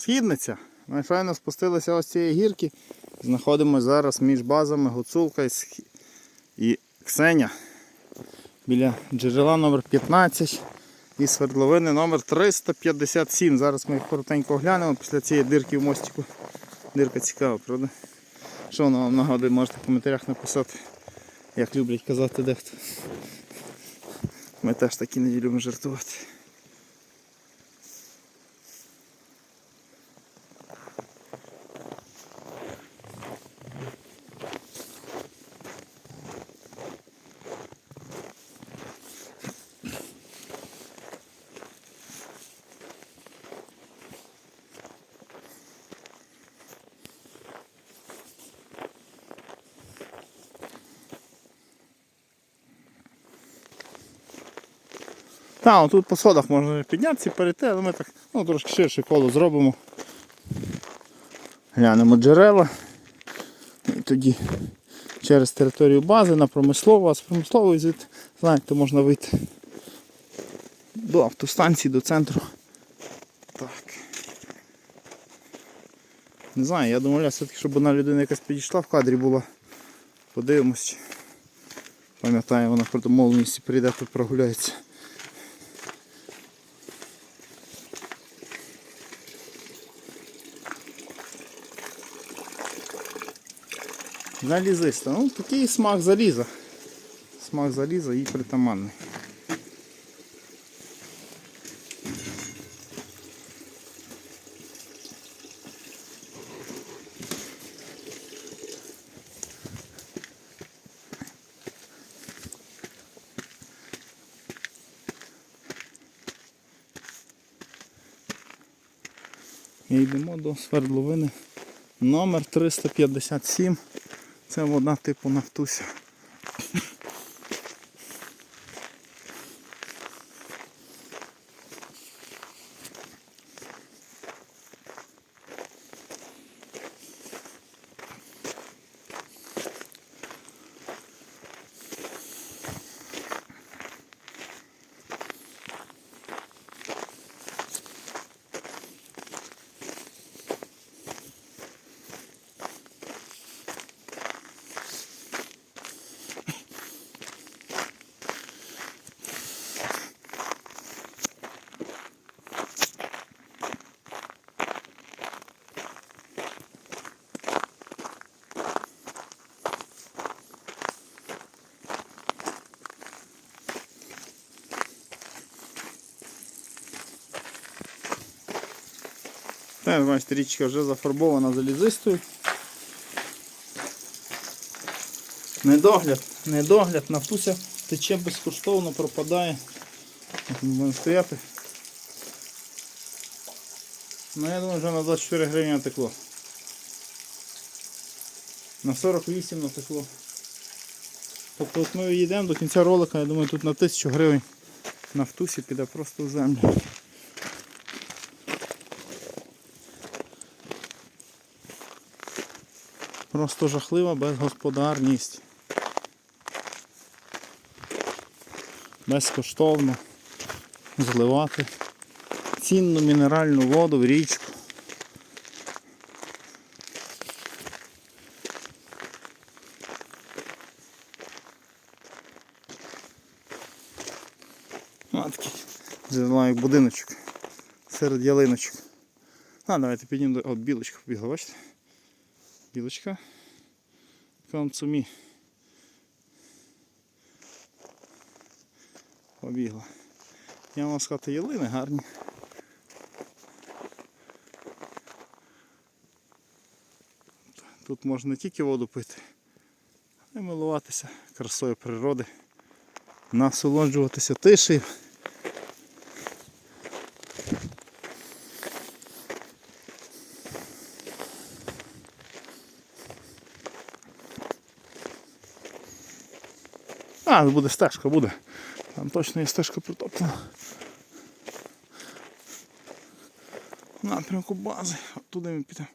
Східниця. Ми щойно спустилися ось цієї гірки. Знаходимося зараз між базами Гуцулка і, Ксеня. Біля джерела номер 15 і свердловини номер 357. Зараз ми їх коротенько оглянемо після цієї дирки в мостику. Дирка цікава, правда? Що воно вам нагадує, можете в коментарях написати, як люблять казати дехто. Ми теж такі не любимо жартувати. Та, тут по сходах можна піднятися перейти, але ми так ну, трошки ширше коло зробимо. Глянемо джерела. І тоді через територію бази на промислову, а з промислової звідти, знаєте, можна вийти до автостанції, до центру. Так. Не знаю, я думаю, все-таки, щоб одна людина якась підійшла в кадрі була. Подивимось. чи Пам'ятає, вона при домовленості прийде тут прогуляється. Залізиста. Ну, такий смак заліза. Смак заліза і притаманний. І йдемо до свердловини номер 357. Це вода типу нафтуся. Так, бачите, річка вже зафарбована залізистою. Недогляд, недогляд, нафтуся тече безкоштовно, пропадає. Будемо стояти. Ну я думаю, вже на 24 гривні натекло. На 48 натекло. Тобто от ми йдемо до кінця ролика, я думаю, тут на 1000 гривень нафтусі піде просто в землю. Просто жахлива безгосподарність. Безкоштовно зливати цінну мінеральну воду в річку. А, такий джерела, будиночок серед ялиночок. А, давайте піднімемо. От білочка побігла, бачите? Білочка. Камцумі. Побігла. Я вам сказати, ялини гарні. Тут можна не тільки воду пити, а й милуватися красою природи, насолоджуватися тишею. А, буде стежка, буде. Там точно є стежка протоплена. В Напрямку бази. оттуда ми підемо.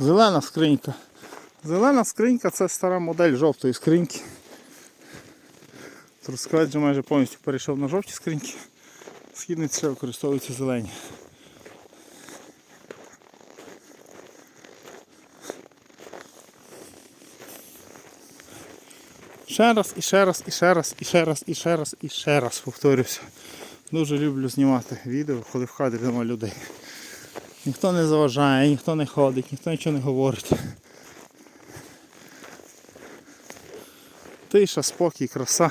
Зелена скринька. Зелена скринька це стара модель жовтої скриньки. Трускавець вже майже повністю перейшов на жовті скриньки. Східниці ще використовуються зелені. Ще раз, і ще раз, і ще раз, і ще раз, і ще раз, і ще раз повторюся. Дуже люблю знімати відео, коли в кадрі немає людей. Ніхто не заважає, ніхто не ходить, ніхто нічого не говорить. Тиша, спокій, краса.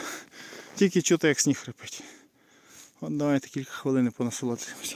Тільки чути, як сніг хрипить. От давайте кілька хвилин понасолоджуємося.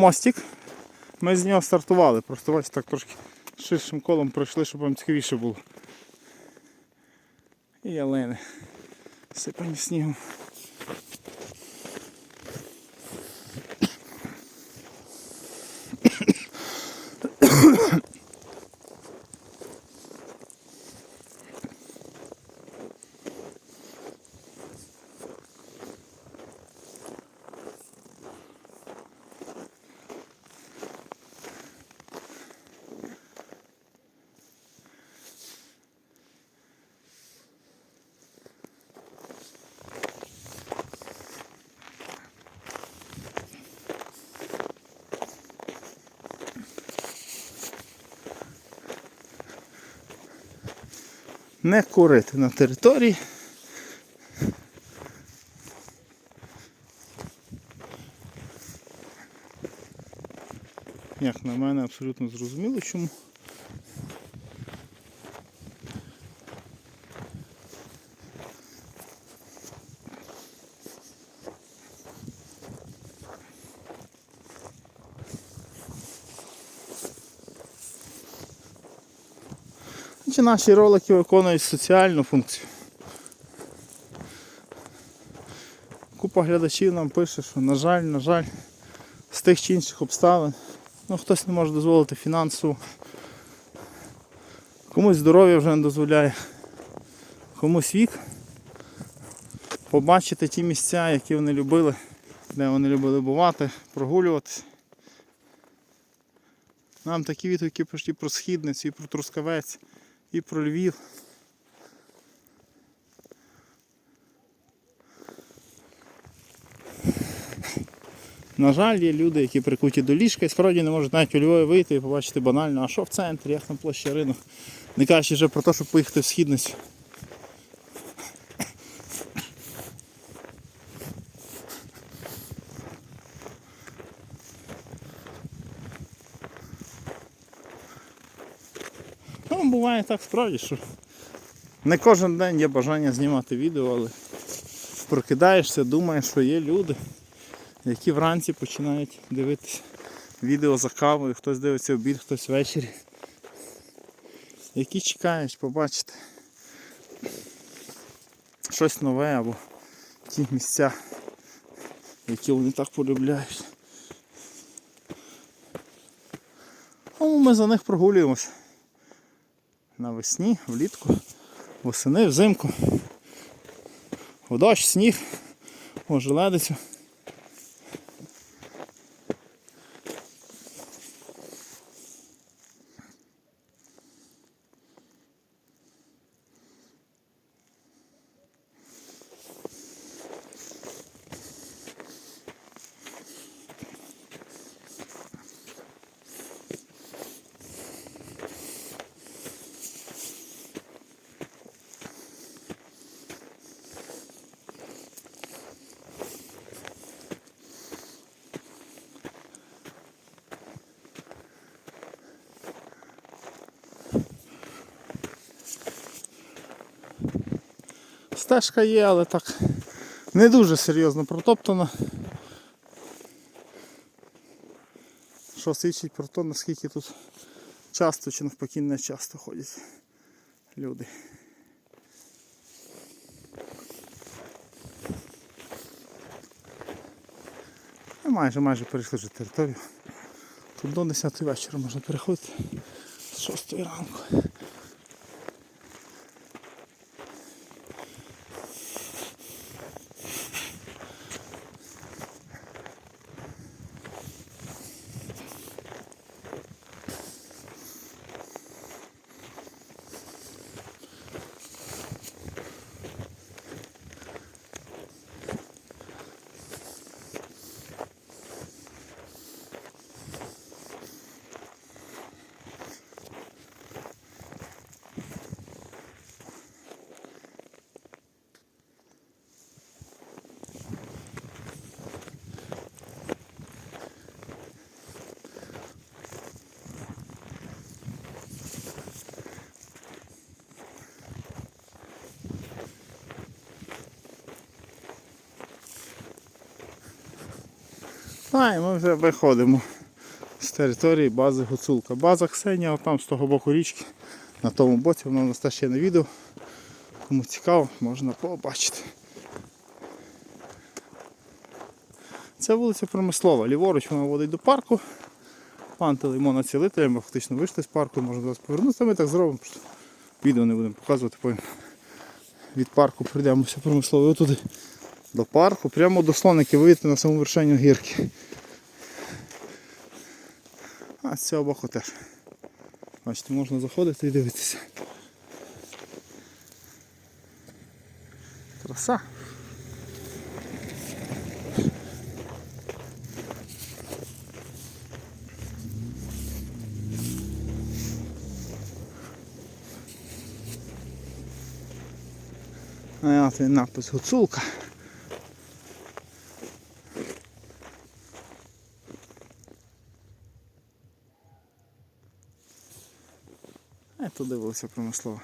Мостик. Ми з нього стартували, просто ось так трошки ширшим колом пройшли, щоб вам цікавіше було. І ялини. Сипані снігом. Не курити на території. Як на мене абсолютно зрозуміло чому. Чи наші ролики виконують соціальну функцію. Купа глядачів нам пише, що на жаль, на жаль, з тих чи інших обставин, ну хтось не може дозволити фінансово, комусь здоров'я вже не дозволяє, комусь вік побачити ті місця, які вони любили, де вони любили бувати, прогулюватися. Нам такі відгуки почти про східницю і про Трускавець і про Львів. На жаль, є люди, які прикуті до ліжка і справді не можуть навіть у Львові вийти і побачити банально, а що в центрі, як там площа ринок. Не кажучи вже про те, щоб поїхати в східницю. Ну, буває так справді, що не кожен день є бажання знімати відео, але прокидаєшся, думаєш, що є люди, які вранці починають дивитися відео за кавою, хтось дивиться обід, хтось ввечері. Які чекають побачити щось нове або ті місця, які вони так полюбляють. Тому ми за них прогулюємося навесні, влітку, восени, взимку. В дощ, сніг, ожеледицю. Стежка є, але так не дуже серйозно протоптана. Що свідчить про те, наскільки тут часто чи навпаки не часто ходять люди. Майже майже перейшли вже територію. Тут до 10 вечора можна переходити з 6 ранку. А, і ми вже виходимо з території бази Гуцулка. База Ксенія, там з того боку річки, на тому боці, воно у нас ще на відео. Кому цікаво, можна побачити. Це вулиця Промислова. Ліворуч вона водить до парку. Пан Телеймона цілителя, ми фактично вийшли з парку, можна зараз повернутися. Ми так зробимо. Просто відео не будемо показувати, потім від парку прийдемося промисловою туди до парку, прямо до слоники вийти на саму вершиню гірки. А з цього боку теж. Бачите, можна заходити і дивитися. Краса. А він напис гуцулка. А тут дивилися промислово.